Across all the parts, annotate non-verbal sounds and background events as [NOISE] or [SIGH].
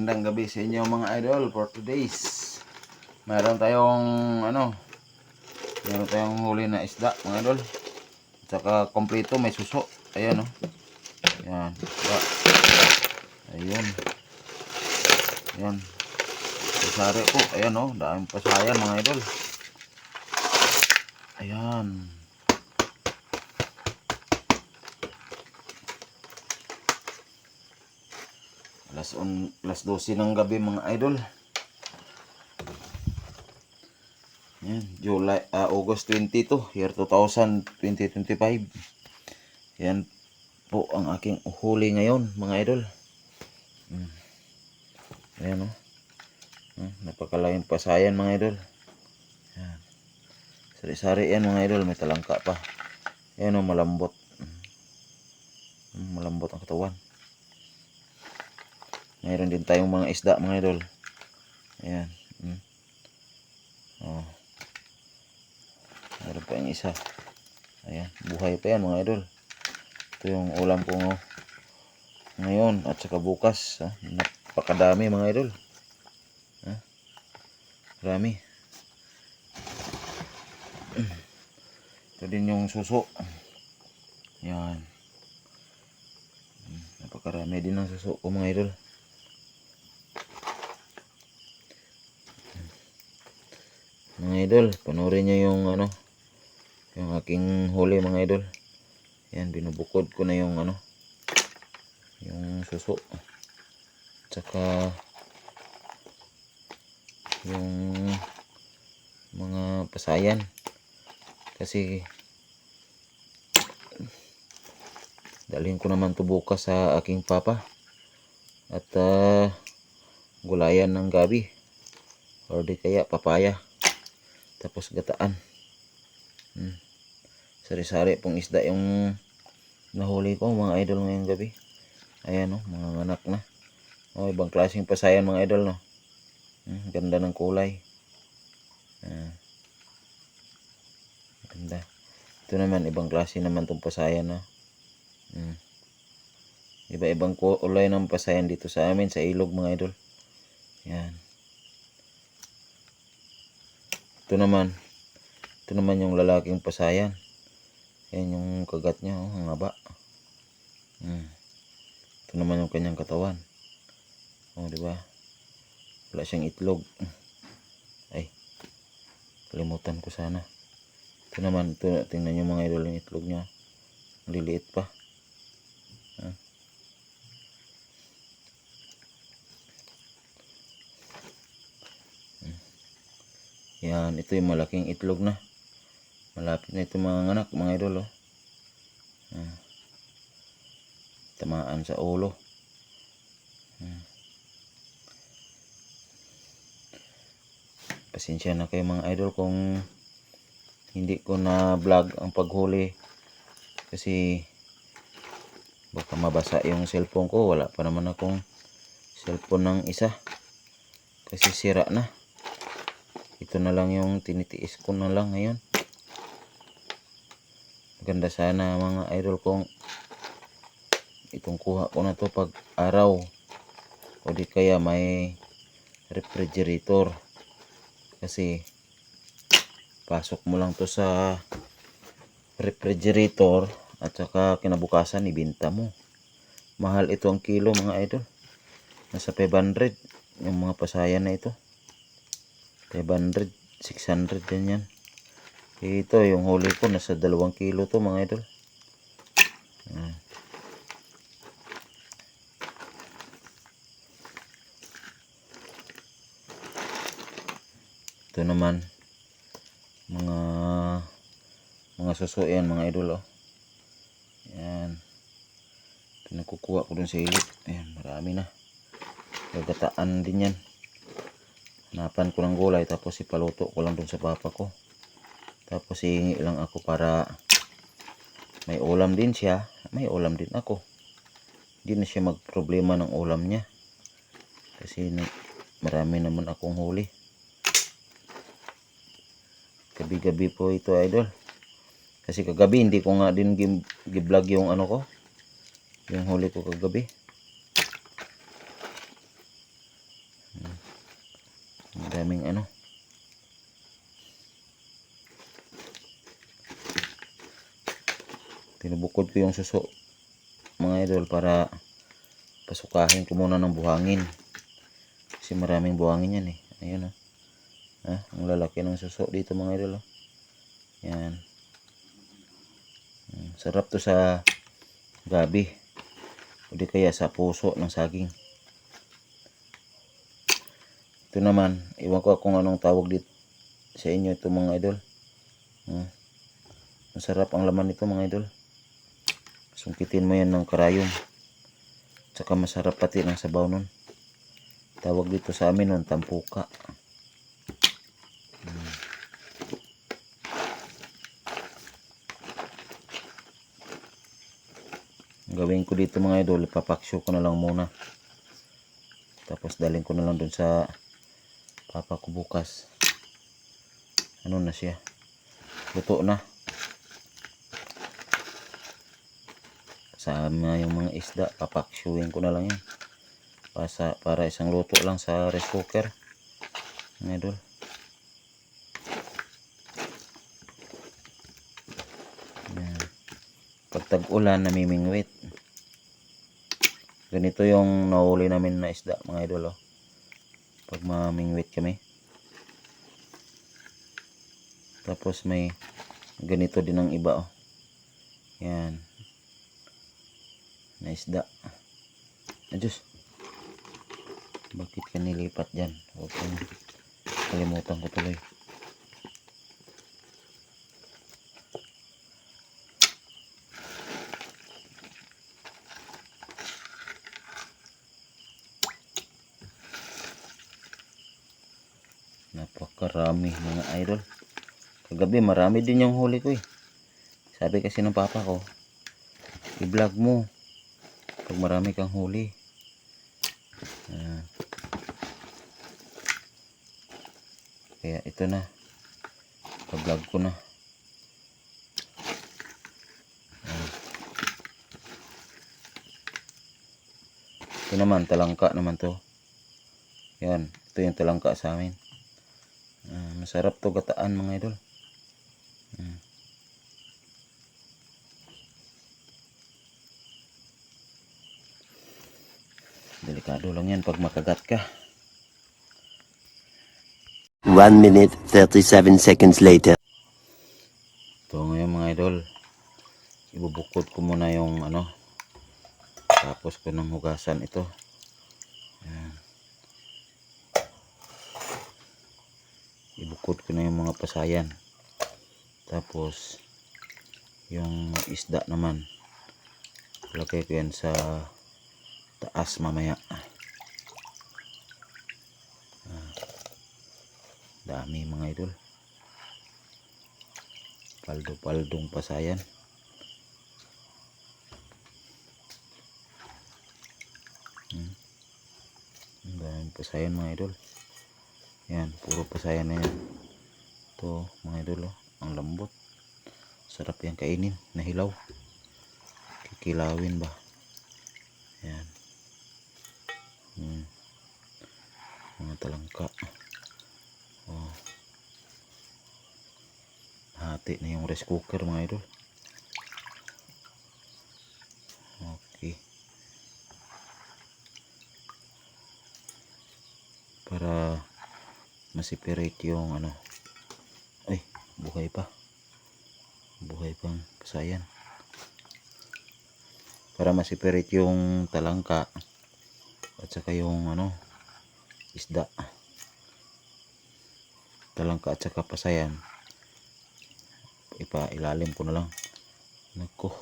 Magandang gabi sa inyo mga idol for today's. Meron tayong ano, meron tayong huli na isda mga idol. Tsaka kompleto may suso. Ayan oh. Ayan. Ayun. Ayan. Pasari po. Ayan oh. Daming pasayan mga idol. Ayan. Alas, on, alas 12 ng gabi mga idol. Yan, July, ah, August 22, year 2000, 2025. Yan po ang aking huli ngayon mga idol. Hmm. Ayan o. Oh. Hmm, napakalayong pasayan mga idol. Yan. Sari-sari yan mga idol, may talangka pa. Ayan o, malambot. Hmm, malambot ang katawan. Mayroon din tayong mga isda mga idol. Ayan. Mm. Oh. Mayroon pa yung isa. Ayan. Buhay pa yan mga idol. Ito yung ulam ko ngo- ngayon at saka bukas. Ha? Napakadami mga idol. Ha? Marami. [CLEARS THROAT] Ito din yung suso. Yan. Mm, Napakarami din ng suso ko mga idol. Mga idol panoorin nyo yung ano yung aking huli mga idol. Yan binubukod ko na yung ano yung suso. Tsaka yung mga pasayan. Kasi dalhin ko naman to bukas sa aking papa. At ah, gulayan ng gabi. Or di kaya papaya tapos gataan. Hmm. sari-sari pong isda yung nahuli ko mga idol ngayong gabi. Ayan o mga anak na. O ibang klaseng pasayan mga idol no? Hmm, ganda ng kulay. Ah. ganda. Ito naman ibang klase naman tong pasayan no? Hmm. iba-ibang kulay ng pasayan dito sa amin sa ilog mga idol. Yan ito naman, ito naman yung lalaking pasayan. Yan yung kagat niya, oh, ang haba. Hmm. Ito naman yung kanyang katawan. Oh, di ba? Wala siyang itlog. Ay. Kalimutan ko sana. Ito naman, ito, tingnan niyo mga idol yung itlog niya. Liliit pa. Yan, ito yung malaking itlog na. Malapit na ito mga anak, mga idol. Oh. Ah. Tamaan sa ulo. Ah. Pasensya na kayo mga idol kung hindi ko na vlog ang paghuli kasi baka mabasa yung cellphone ko wala pa naman akong cellphone ng isa kasi sira na ito na lang yung tinitiis ko na lang ngayon. Maganda sana mga idol kung itong kuha ko na to pag araw. O di kaya may refrigerator. Kasi pasok mo lang to sa refrigerator at saka kinabukasan ibinta mo. Mahal ito ang kilo mga idol. Nasa 500 yung mga pasayan na ito 500, 600 din yan. Ito, yung huli ko, nasa 2 kilo to mga idol. Ah. Ito naman, mga mga suso yan mga idol oh. Yan. Pinakukuha ko dun sa ilip. Ayan, marami na. Gagataan din yan hanapan ko ng gulay tapos ipaluto ko lang dun sa papa ko. Tapos hihingi lang ako para may ulam din siya. May ulam din ako. Hindi na siya magproblema ng ulam niya. Kasi marami naman akong huli. Gabi gabi po ito idol. Kasi kagabi hindi ko nga din giblog yung ano ko. Yung huli ko kagabi maraming ano. Tinubukod ko yung suso mga idol para pasukahin ko muna ng buhangin. Kasi maraming buhangin yan eh. Ayun oh ah, ang lalaki ng suso dito mga idol oh. yan. Hmm, sarap to sa gabi. O kaya sa puso ng saging ito naman iwan ko kung anong tawag dito sa inyo ito mga idol. Ah, masarap ang laman nito mga idol. Sungkitin mo yan ng karayom. Tsaka masarap pati ng sabaw nun. Tawag dito sa amin nun tampuka. Hmm. Gawin ko dito mga idol. Papaksyo ko na lang muna. Tapos dalhin ko na lang dun sa papa ko ano na siya? Luto na. Sama yung mga isda papaksyuin ko na lang yan para, para isang luto lang sa rice cooker. Mga idol. Pag tag-ulan namimingwit. Ganito yung nahuli namin na isda mga idol oh. Pag mamingwit kami. Tapos may ganito din ang iba oh. yan. Na isda. Adjus bakit ka nilipat dyan? Huwag kalimutan ko tuloy napakarami mga idol. Kagabi marami din yung huli ko eh. Sabi kasi ng papa ko i-vlog mo pag marami kang huli. Ah. kaya ito na. Pa-vlog ko na. Ah. ito naman talangka naman to. Yan ito yung talangka sa amin masarap to gataan mga idol Mm. delikado lang yan pag makagat ka 1 minute 37 seconds later. ito ngayon mga idol ibubukod ko muna yung ano tapos ko ng hugasan ito Ayan. Ibukod ko na yung mga pasayan. Tapos yung isda naman. Lagay ko yan sa taas mamaya. Ah. dami mga idol. Paldo paldong pasayan. Hmm. pasayan mga idol yan puro pasayan na yan. Ito mga idol oh, ang lambot. Sarap yan kainin nahilaw. Kikilawin ba? Yan. Hmm. mga talangka. Oh. Hati na yung rice cooker mga idol okay para masiperate yung ano. Ay buhay pa. Buhay pang pasayan para masiperate yung talangka at saka yung ano isda. Talangka at saka pasayan. Ipa ilalim ko na lang. Nako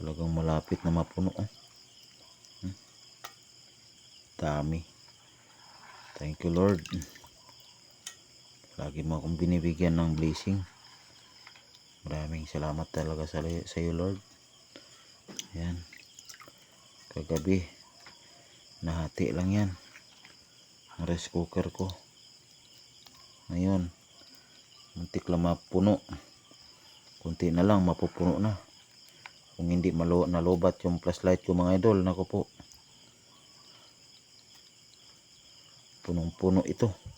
talagang malapit na mapuno oh. Hmm. dami. Thank you lord lagi mo akong binibigyan ng blessing. Maraming salamat talaga sa, sa iyo lord. Yan kagabi nahati lang yan. Ang rice cooker ko. Ngayon muntik lang mapuno. Kunti na lang mapupuno na. Kung hindi malo nalobat yung flashlight ko mga idol nako po. Punong puno ito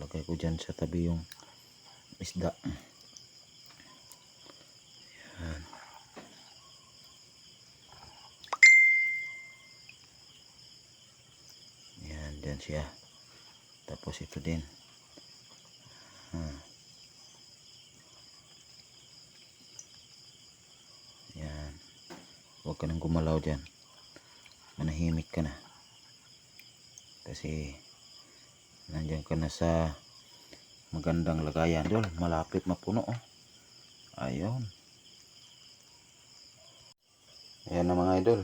lagay ko dyan sa tabi yung isda. Yan. Yan dyan siya. Tapos ito din. Hmm. yan. Huwag ka nang gumalaw dyan. Manahimik ka na. Kasi nandyan ka na sa magandang lagayan. Dol, malapit mapuno oh. Ayun. Ayan na mga idol.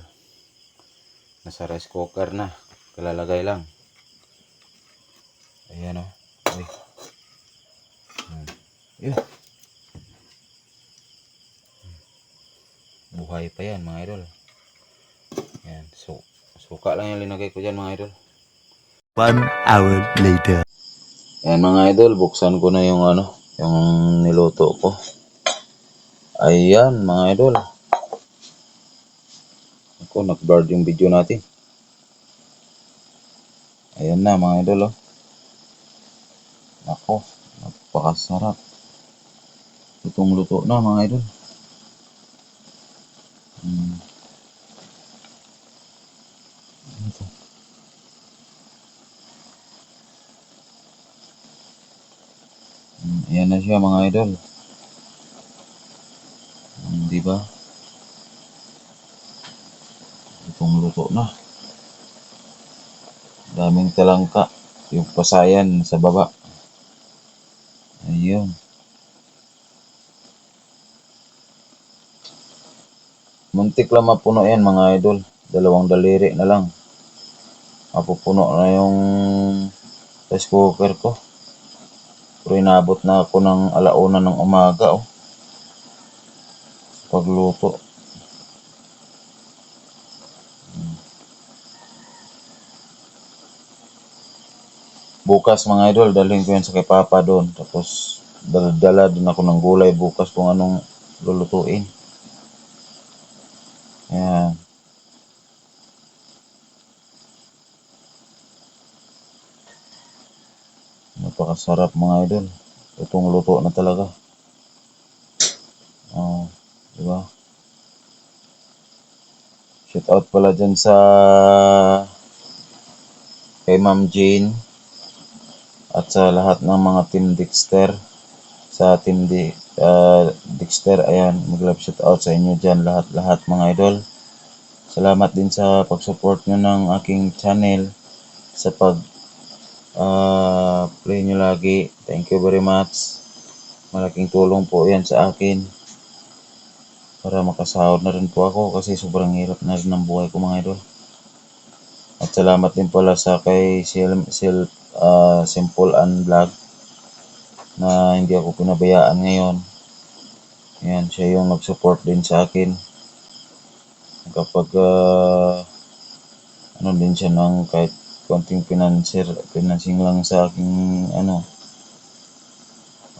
Nasa rice cooker na. Kalalagay lang. Ayan oh. Uy. Hmm. Yun. Buhay pa yan mga idol. Ayan. So, suka lang yung linagay ko dyan mga idol. One hour later. Ayan mga idol, buksan ko na yung ano, yung niluto ko. Ayan mga idol. Ako, nag-blurred yung video natin. Ayan na mga idol oh. Ako, napakasarap. Lutong luto na mga idol. Hmm. Ano to? Hmm, Ayan na siya mga idol. Hmm, di ba? Itong luto na. Daming talangka. Yung pasayan sa baba. Ayun. Muntik lang mapuno yan mga idol. Dalawang daliri na lang. Mapupuno na yung rice cooker ko. Pero inabot na ako ng alauna ng umaga oh. Pagluto. Bukas mga idol, dalhin ko yan sa kay Papa doon. Tapos dala din ako ng gulay bukas kung anong lulutuin. Ayan. Napakasarap mga idol. Itong luto na talaga. Oh, di ba? Shout out pala dyan sa kay Ma'am Jane at sa lahat ng mga team Dexter sa team Di, ah, Dexter ayan mag-love shout out sa inyo dyan lahat-lahat mga idol salamat din sa pag-support nyo ng aking channel sa pag ah, play nyo lagi thank you very much malaking tulong po yan sa akin para makasahod na rin po ako kasi sobrang hirap na rin ang buhay ko mga idol at salamat din pala sa kay Sil, Sil, ah, Simple and Vlog na hindi ako pinabayaan ngayon. Yan, siya yung nag-support din sa akin. Kapag ah, ano din siya ng kahit konting financier, financing lang sa aking ano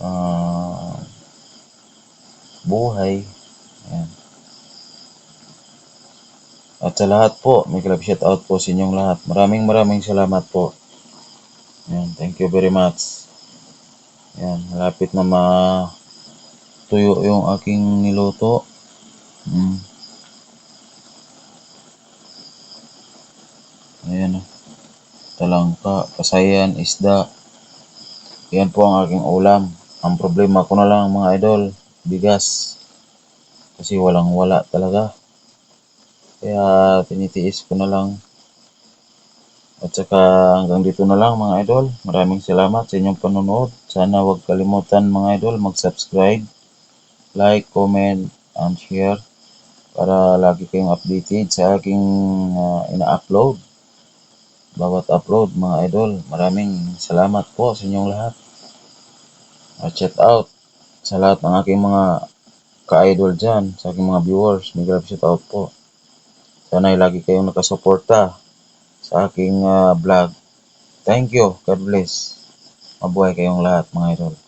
ah, buhay. Yan. At sa lahat po, may club shout out po sa inyong lahat. Maraming maraming salamat po. Yan, thank you very much. Yan, malapit na ma tuyo yung aking niluto. Mm. Ayan o. Talangka, kasayan, isda. Yan po ang aking ulam. Ang problema ko na lang mga idol, bigas. Kasi walang wala talaga. Kaya tinitiis ko na lang. At saka hanggang dito na lang mga idol. Maraming salamat sa inyong panonood. Sana huwag kalimutan mga idol mag-subscribe, like, comment, and share para lagi kayong updated sa aking ah, ina-upload. Bawat upload mga idol. Maraming salamat po sa inyong lahat. At shout out sa lahat ng aking mga ka-idol dyan, sa aking mga viewers. May grab shout out po. Sana ay lagi kayong nakasuporta sa aking ah, vlog. Thank you. God bless. Mabuhay kayong lahat mga idol.